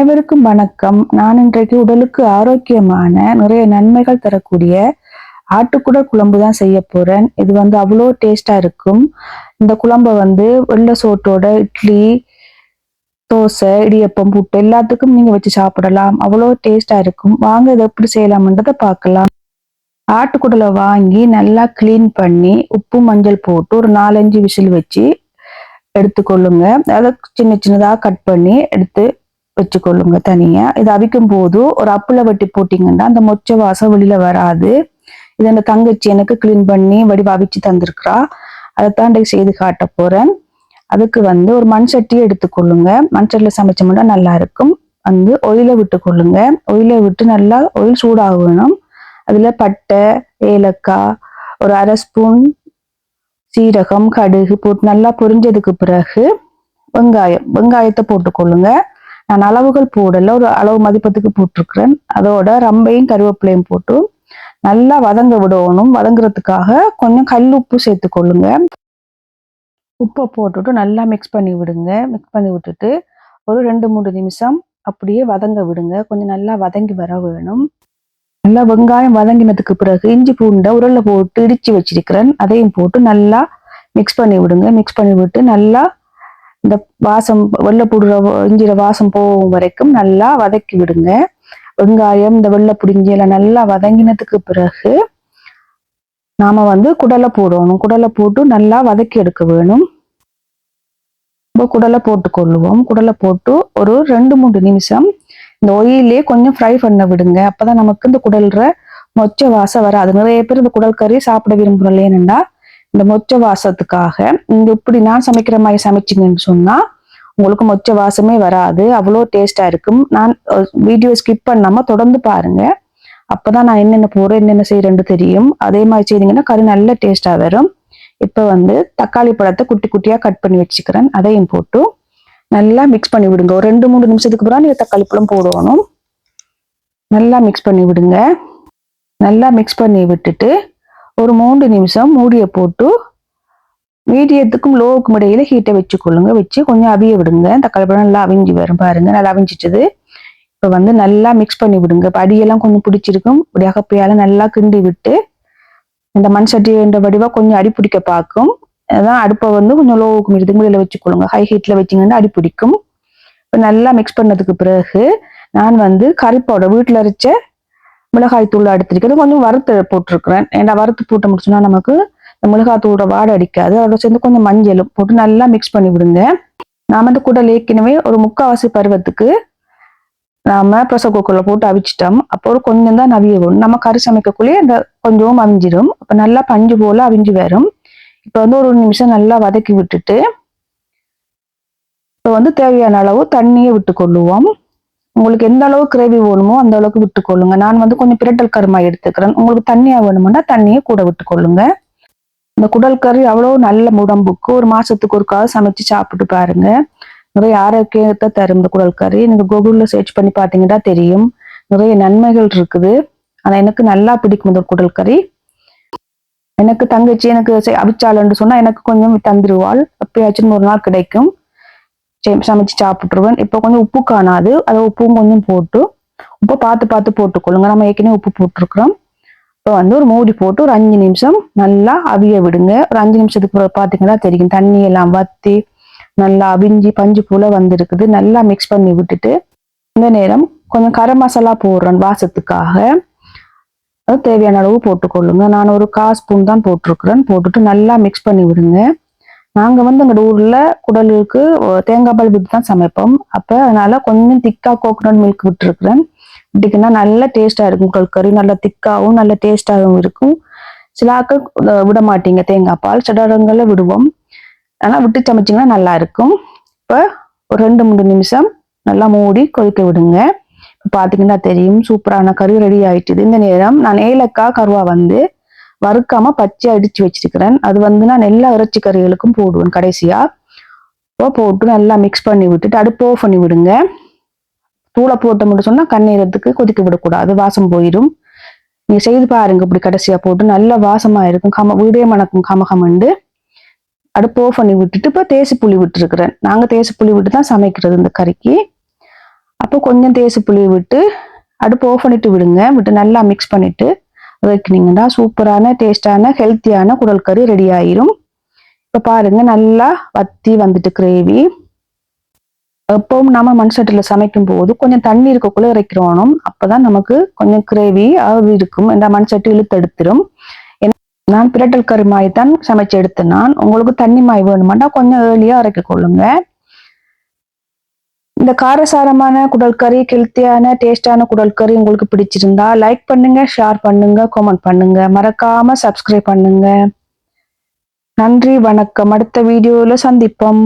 அனைவருக்கும் வணக்கம். நான் இன்றைக்கு உடலுக்கு ஆரோக்கியமான நிறைய நன்மைகள் தரக்கூடிய ஆட்டுக்குடல் குழம்பு தான் செய்ய போறேன். இது வந்து அவ்வளோ டேஸ்டா இருக்கும். இந்த குழம்பை வந்து வெள்ளை சோட்டோட இட்லி தோசை இடியப்பம் புட்டு எல்லாத்துக்கும் நீங்க வச்சு சாப்பிடலாம். அவ்வளோ டேஸ்டா இருக்கும். வாங்க இதை எப்படி செய்யலாம்ன்றதை பார்க்கலாம். ஆட்டுக்குடலை வாங்கி நல்லா க்ளீன் பண்ணி உப்பு மஞ்சள் போட்டு ஒரு நாலஞ்சு விசில் வச்சு எடுத்துக்கொள்ளுங்க. அதை சின்ன சின்னதாக கட் பண்ணி எடுத்து வச்சுக்கொள்ளுங்க தனியா. இது அவிக்கும் போது ஒரு அப்புல வெட்டி போட்டீங்கன்னா அந்த மொச்ச வாசம் வெளியில வராது. இது அந்த தங்கச்சி எனக்கு க்ளீன் பண்ணி வடிவ அவிச்சு தந்திருக்கிறா. அதைத்தான் செய்து காட்ட போறேன். அதுக்கு வந்து ஒரு மண் சட்டியை எடுத்துக்கொள்ளுங்க. மண் சட்டியில் சமைச்சோம்னா நல்லா இருக்கும். வந்து ஒயில விட்டு கொள்ளுங்க. ஒயில விட்டு நல்லா ஒயில் சூடாகணும். அதில் அதுல பட்டை ஏலக்காய் ஒரு அரை ஸ்பூன் சீரகம் கடுகு போட்டு நல்லா பொரிஞ்சதுக்கு பிறகு வெங்காயம் வெங்காயத்தை போட்டுக்கொள்ளுங்க. நான் அளவுகள் போடல ஒரு அளவு மதிப்பத்துக்கு போட்டிருக்கிறேன். அதோட ரம்பையும் கருவேப்பிலையும் போட்டு நல்லா வதங்க விடணும். வதங்குறதுக்காக கொஞ்சம் கல் உப்பு சேர்த்துக்கொள்ளுங்க உப்பை போட்டுட்டு நல்லா மிக்ஸ் பண்ணி விடுங்க. மிக்ஸ் பண்ணி விட்டுட்டு ஒரு ரெண்டு மூணு நிமிஷம் அப்படியே வதங்க விடுங்க. கொஞ்சம் நல்லா வதங்கி வர வேணும். நல்லா வெங்காயம் வதங்கினதுக்கு பிறகு இஞ்சி பூண்டை உரலில் போட்டு இடித்து வச்சிருக்கிறேன். அதையும் போட்டு நல்லா மிக்ஸ் பண்ணி விடுங்க. மிக்ஸ் பண்ணி விட்டு நல்லா இந்த வாசம் வெள்ளை புடுற இஞ்சிர வாசம் போகும் வரைக்கும் நல்லா வதக்கி விடுங்க. வெங்காயம் இந்த வெள்ளை நல்லா வதங்கினதுக்கு பிறகு நாம வந்து குடலை போடணும். குடலை போட்டு நல்லா வதக்கி எடுக்க வேணும். இப்போ குடலை போட்டு கொள்ளுவோம் குடலை போட்டு ஒரு ரெண்டு மூணு நிமிஷம் இந்த ஒயிலே கொஞ்சம் ஃப்ரை பண்ண விடுங்க. அப்பதான் நமக்கு இந்த குடல்ற மொச்ச வாசம் வராது. நிறைய பேர் இந்த குடல் கறி சாப்பிட விரும்புகிறோம் ஏனண்டா இந்த மொச்ச வாசத்துக்காக இந்த இப்படி நான் சமைக்கிற மாதிரி சமைச்சிங்கன்னு சொன்னா உங்களுக்கு மொச்ச வாசமே வராது. அவ்வளோ டேஸ்டா இருக்கும். நான் வீடியோ ஸ்கிப் பண்ணாம தொடர்ந்து பாருங்க. அப்பதான் நான் என்னென்ன போறேன் என்னென்ன செய்யறேன்னு தெரியும். அதே மாதிரி செய்தீங்கன்னா கறி நல்ல டேஸ்டா வரும். இப்போ வந்து தக்காளி பழத்தை குட்டி குட்டியா கட் பண்ணி வச்சுக்கிறேன். அதையும் போட்டு நல்லா மிக்ஸ் பண்ணி விடுங்க. ஒரு ரெண்டு மூணு நிமிஷத்துக்கு பிறகு நீங்க தக்காளி பழம் போடணும். நல்லா மிக்ஸ் பண்ணி விடுங்க. நல்லா மிக்ஸ் பண்ணி விட்டுட்டு ஒரு மூன்று நிமிஷம் மூடியை போட்டு மீடியத்துக்கும் லோவுக்கும் இடையில ஹீட்டை வச்சு கொள்ளுங்க வச்சு கொஞ்சம் அவிய விடுங்க. தக்காளி பழம் நல்லா அவிஞ்சு வரும் பாருங்க. நல்லா அவிஞ்சிச்சது இப்போ வந்து நல்லா மிக்ஸ் பண்ணி விடுங்க. இப்போ அடியெல்லாம் கொஞ்சம் பிடிச்சிருக்கும். இப்படி அகப்பையால நல்லா கிண்டி விட்டு இந்த மண் சட்டி என்ற வடிவா கொஞ்சம் அடி பிடிக்க பார்க்கும். அதான் அடுப்பை வந்து கொஞ்சம் லோவுக்கு மீடியத்துக்கு இதில் வச்சுக்கொள்ளுங்க. ஹை ஹீட்டில் வச்சிங்கன்னா அடி பிடிக்கும். இப்போ நல்லா மிக்ஸ் பண்ணதுக்கு பிறகு நான் வந்து கறி பவுடர் வீட்டில் அரைச்ச மிளகாய் தூள் எடுத்திருக்கிறது கொஞ்சம் வறுத்து போட்டிருக்கிறேன். ஏன்னா வறுத்து போட்டு முடிச்சுன்னா நமக்கு இந்த மிளகாய் தூளோட வாடை அடிக்காது. அதோட சேர்ந்து கொஞ்சம் மஞ்சளும் போட்டு நல்லா மிக்ஸ் பண்ணி விடுங்க. நாம வந்து கூட ஏற்கனவே ஒரு முக்காவாசி பருவத்துக்கு நாம ப்ரெஷர் குக்கர்ல போட்டு அவிச்சிட்டோம். அப்போ ஒரு கொஞ்சம் தான் நவிய நம்ம கறி சமைக்கக்குள்ளேயே அந்த கொஞ்சம் அவிஞ்சிடும் அப்போ நல்லா பஞ்சு போல அவிஞ்சு வரும். இப்போ வந்து ஒரு நிமிஷம் நல்லா வதக்கி விட்டுட்டு இப்போ வந்து தேவையான அளவு தண்ணியை விட்டு கொள்ளுவோம் உங்களுக்கு எந்த அளவு கிரேவி வேணுமோ அந்த அளவுக்கு விட்டுக்கொள்ளுங்க. நான் வந்து கொஞ்சம் பிரட்டல் கருமா எடுத்துக்கிறேன். உங்களுக்கு தண்ணியா வேணுமெண்டா தண்ணியை கூட விட்டுக்கொள்ளுங்க. இந்த குடல் கறி அவ்வளோ நல்ல உடம்புக்கு ஒரு மாசத்துக்கு ஒருக்காவது சமைச்சு சாப்பிட்டு பாருங்க. நிறைய ஆரோக்கியத்தை தரும் இந்த குடல் கறி. நீங்க கூகுளில் சர்ச் பண்ணி பார்த்தீங்கன்னா தெரியும். நிறைய நன்மைகள் இருக்குது. ஆனால் எனக்கு நல்லா பிடிக்கும் இந்த குடல் கறி. எனக்கு தங்கச்சி எனக்கு அவிச்சாலன்னு சொன்னா எனக்கு கொஞ்சம் தந்துருவாள். எப்பயாச்சும் ஒரு நாள் கிடைக்கும். சமைச்சு சாப்பிட்டுருவேன். இப்போ கொஞ்சம் உப்பு காணாது. அதை உப்பும் கொஞ்சம் போட்டு உப்பை பார்த்து பார்த்து போட்டுக்கொள்ளுங்க. நம்ம ஏற்கனவே உப்பு போட்டிருக்கிறோம். இப்போ வந்து ஒரு மூடி போட்டு ஒரு அஞ்சு நிமிஷம் நல்லா அவிய விடுங்க. ஒரு அஞ்சு நிமிஷத்துக்கு பார்த்தீங்கன்னா தெரியும். தண்ணி எல்லாம் வத்தி நல்லா அவிஞ்சி பஞ்சு போல வந்திருக்குது. நல்லா மிக்ஸ் பண்ணி விட்டுட்டு இந்த நேரம் கொஞ்சம் கரம் மசாலா போடுறேன் வாசத்துக்காக. அது தேவையான அளவு போட்டுக்கொள்ளுங்க. நான் ஒரு கா ஸ்பூன் தான் போட்டிருக்கிறேன். போட்டுட்டு நல்லா மிக்ஸ் பண்ணி விடுங்க. நாங்கள் வந்து எங்கள் ஊரில் குடலுக்கு தேங்காய் பால் விட்டு தான் சமைப்போம். அப்போ அதனால கொஞ்சம் திக்கா கோகோனட் மில்க் விட்டுருக்குறேன். இப்படிக்குன்னா நல்ல டேஸ்ட்டாக இருக்கும் குடல் கறி. நல்லா திக்காகவும் நல்ல டேஸ்ட்டாகவும் இருக்கும். சில ஆக்கள் விட மாட்டீங்க தேங்காய் பால். சில விடுவோம். ஆனால் விட்டு சமைச்சிங்கன்னா நல்லா இருக்கும். இப்போ ஒரு ரெண்டு மூணு நிமிஷம் நல்லா மூடி கொதிக்க விடுங்க. இப்போ பார்த்தீங்கன்னா தெரியும் சூப்பரான கறி ரெடி ஆயிட்டுது. இந்த நேரம் நான் ஏலக்காய் கருவா வந்து வறுக்காம பச்சையாக அடிச்சு வச்சிருக்கிறேன். அது வந்து நான் எல்லா இறைச்சி கறிகளுக்கும் போடுவேன் கடைசியா. போட்டு நல்லா மிக்ஸ் பண்ணி விட்டுட்டு அடுப்பு ஆஃப் பண்ணி விடுங்க. தூளை போட்ட மட்டும் சொன்னா கண்ணீரத்துக்கு கொதிக்க விடக்கூடாது. வாசம் போயிடும் நீங்க செய்து பாருங்க. இப்படி கடைசியா போட்டு நல்ல வாசமா இருக்கும். கம வீடே மணக்கும் கமகமண்டு அடுப்பு ஆஃப் பண்ணி விட்டுட்டு இப்போ தேசி புளி விட்டுருக்குறேன். நாங்க தேசி புளி விட்டு தான் சமைக்கிறது இந்த கறிக்கு. அப்போ கொஞ்சம் தேசி புளி விட்டு அடுப்பு ஆஃப் பண்ணிட்டு விடுங்க. விட்டு நல்லா மிக்ஸ் பண்ணிட்டு வைக்கினீங்கன்னா சூப்பரான டேஸ்டான ஹெல்த்தியான குடல் கறி ரெடி ஆயிரும் இப்போ பாருங்க நல்லா வத்தி வந்துட்டு கிரேவி எப்பவும் நம்ம மண் சட்டியில் சமைக்கும் போது கொஞ்சம் தண்ணி இருக்கக்குள்ள இறக்கிறோனும் அப்போதான் நமக்கு கொஞ்சம் கிரேவி ஆவி இருக்கும் இந்த மண் சட்டி இழுத்து எடுத்துரும் நான் பிரட்டல் கறி மாய் தான் சமைச்சு எடுத்தேன் நான் உங்களுக்கு தண்ணி மாய் வேணுமாட்டா கொஞ்சம் ஏர்லியா இறக்கி கொள்ளுங்க இந்த காரசாரமான குடல் கறி ஹெல்த்தியான டேஸ்டான குடல் கறி உங்களுக்கு பிடிச்சிருந்தா லைக் பண்ணுங்க ஷேர் பண்ணுங்க கமெண்ட் பண்ணுங்க. மறக்காம சப்ஸ்கிரைப் பண்ணுங்க. நன்றி வணக்கம். அடுத்த வீடியோல சந்திப்போம்.